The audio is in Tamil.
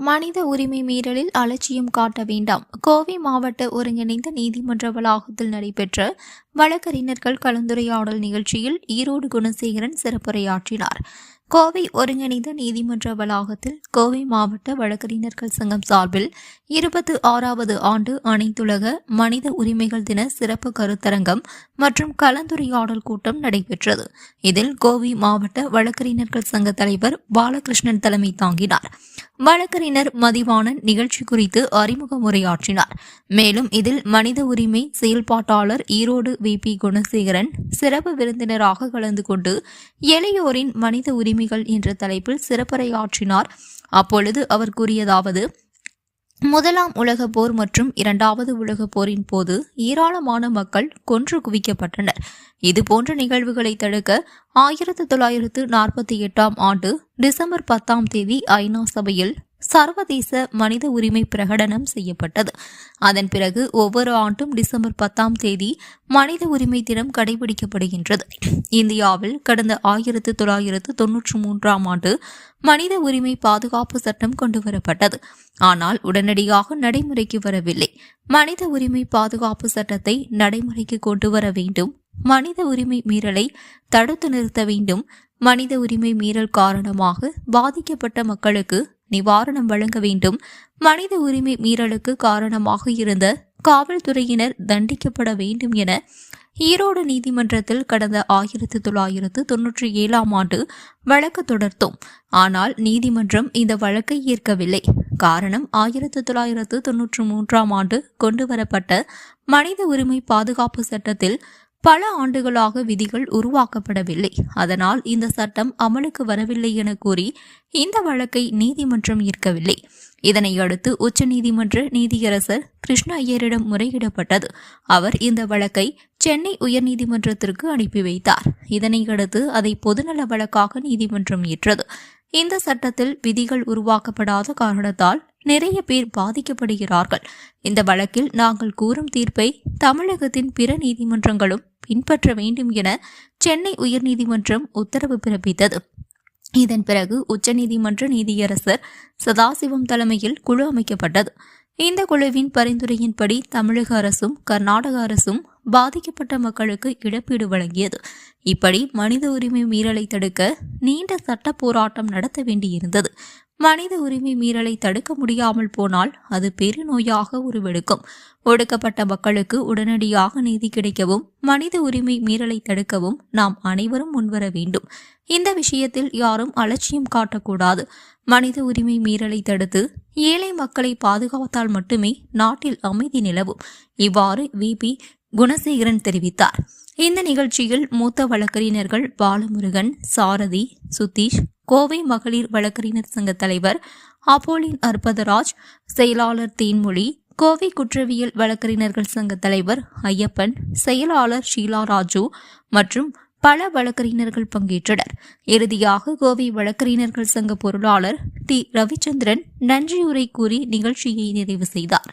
மனித உரிமை மீறலில் அலட்சியம் காட்ட வேண்டாம். கோவை மாவட்ட ஒருங்கிணைந்த நீதிமன்ற வளாகத்தில் நடைபெற்ற வழக்கறிஞர்கள் கலந்துரையாடல் நிகழ்ச்சியில் ஈரோடு குணசேகரன் சிறப்புரையாற்றினார். கோவை ஒருங்கிணைந்த நீதிமன்ற வளாகத்தில் கோவை மாவட்ட வழக்கறிஞர்கள் சங்கம் சார்பில் இருபத்தி ஆறாவது ஆண்டு அனைத்துலக மனித உரிமைகள் தின சிறப்பு கருத்தரங்கம் மற்றும் கலந்துரையாடல் கூட்டம் நடைபெற்றது. இதில் கோவை மாவட்ட வழக்கறிஞர்கள் சங்க தலைவர் பாலகிருஷ்ணன் தலைமை தாங்கினார். வழக்கறிஞர் மதிவாணன் நிகழ்ச்சி குறித்து அறிமுக உரையாற்றினார். மேலும் இதில் மனித உரிமை செயல்பாட்டாளர் ஈரோடு வி. பி. குணசேகரன் சிறப்பு விருந்தினராக கலந்து கொண்டு இளையோரின் மனித உரிமைகள் என்ற தலைப்பில் சிறப்புரையாற்றினார். அப்பொழுது அவர் கூறியதாவது முதலாம் உலகப் போர் மற்றும் இரண்டாவது உலகப் போரின் போது ஏராளமான மக்கள் கொன்று குவிக்கப்பட்டனர். இதுபோன்ற நிகழ்வுகளை தடுக்க ஆயிரத்தி தொள்ளாயிரத்து நாற்பத்தி எட்டாம் ஆண்டு டிசம்பர் பத்தாம் தேதி ஐநா சபையில் சர்வதேச மனித உரிமை பிரகடனம் செய்யப்பட்டது. அதன் பிறகு ஒவ்வொரு ஆண்டும் டிசம்பர் பத்தாம் தேதி மனித உரிமை தினம் கடைபிடிக்கப்படுகின்றது. இந்தியாவில் கடந்த ஆயிரத்து தொள்ளாயிரத்து தொன்னூற்றி மூன்றாம் ஆண்டு மனித உரிமை பாதுகாப்பு சட்டம் கொண்டுவரப்பட்டது. ஆனால் உடனடியாக நடைமுறைக்கு வரவில்லை. மனித உரிமை பாதுகாப்பு சட்டத்தை நடைமுறைக்கு கொண்டு வர வேண்டும். மனித உரிமை மீறலை தடுத்து நிறுத்த வேண்டும். மனித உரிமை மீறல் காரணமாக பாதிக்கப்பட்ட மக்களுக்கு நிவாரணம் வழங்க வேண்டும். மனித உரிமை மீறலுக்கு காரணமாக இருந்த காவல்துறையினர் தண்டிக்கப்பட வேண்டும் என ஈரோடு நீதிமன்றத்தில் கடந்த ஆயிரத்தி தொள்ளாயிரத்து தொன்னூற்றி ஏழாம் ஆண்டு வழக்கு தொடர்த்தோம். ஆனால் நீதிமன்றம் இந்த வழக்கை ஏற்கவில்லை. காரணம் ஆயிரத்தி தொள்ளாயிரத்து தொன்னூற்றி மூன்றாம் ஆண்டு கொண்டுவரப்பட்ட மனித உரிமை பாதுகாப்பு சட்டத்தில் பல ஆண்டுகளாக விதிகள் உருவாக்கப்படவில்லை. அதனால் இந்த சட்டம் அமலுக்கு வரவில்லை என கூறி இந்த வழக்கை நீதிமன்றம் ஈர்க்கவில்லை இதனை அடுத்து உச்சநீதிமன்ற நீதியரசர் கிருஷ்ண ஐயரிடம் முறையிடப்பட்டது. அவர் இந்த வழக்கை சென்னை உயர்நீதிமன்றத்திற்கு அனுப்பி வைத்தார். இதனை அடுத்து அதை பொதுநல வழக்காக நீதிமன்றம் ஏற்றது. இந்த சட்டத்தில் விதிகள் உருவாக்கப்படாத காரணத்தால் நிறைய பேர் பாதிக்கப்படுகிறார்கள். இந்த வழக்கில் நாங்கள் கூறும் தீர்ப்பை தமிழகத்தின் பிற நீதிமன்றங்களும் பின்பற்ற வேண்டும் என சென்னை உயர்நீதிமன்றம் உத்தரவு பிறப்பித்தது. இதன் பிறகு உச்சநீதிமன்ற நீதியரசர் சதாசிவம் தலைமையில் குழு அமைக்கப்பட்டது. இந்த குழுவின் பரிந்துரையின்படி தமிழக அரசும் கர்நாடக அரசும் பாதிக்கப்பட்ட மக்களுக்கு இழப்பீடு வழங்கியது. இப்படி மனித உரிமை மீறலை தடுக்க நீண்ட சட்ட போராட்டம் நடத்த வேண்டியிருந்தது. மனித உரிமை மீறலை தடுக்க முடியாமல் போனால் அது பெருநோயாக உருவெடுக்கும். ஒடுக்கப்பட்ட மக்களுக்கு உடனடியாக நீதி கிடைக்கவும் மனித உரிமை மீறலை தடுக்கவும் நாம் அனைவரும் முன்வர வேண்டும். இந்த விஷயத்தில் யாரும் அலட்சியம் காட்டக்கூடாது. மனித உரிமை மீறலை தடுத்து ஏழை மக்களை பாதுகாத்தால் மட்டுமே நாட்டில் அமைதி நிலவும். இவ்வாறு வி. பி. குணசேகரன் தெரிவித்தார். இந்த நிகழ்ச்சியில் மூத்த வழக்கறிஞர்கள் பாலமுருகன் சாரதி சுதீஷ் கோவை மகளிர் வழக்கறிஞர் சங்க தலைவர் அப்போலின் அற்பதராஜ் செயலாளர் தேன்மொழி கோவை குற்றவியல் வழக்கறிஞர்கள் சங்க தலைவர் ஐயப்பன் செயலாளர் ஷீலா ராஜு மற்றும் பல வழக்கறிஞர்கள் பங்கேற்றனர். இறுதியாக கோவை வழக்கறிஞர்கள் சங்க பொருளாளர் டி. ரவிச்சந்திரன் நன்றியுரை கூறி நிகழ்ச்சியை நிறைவு செய்தார்.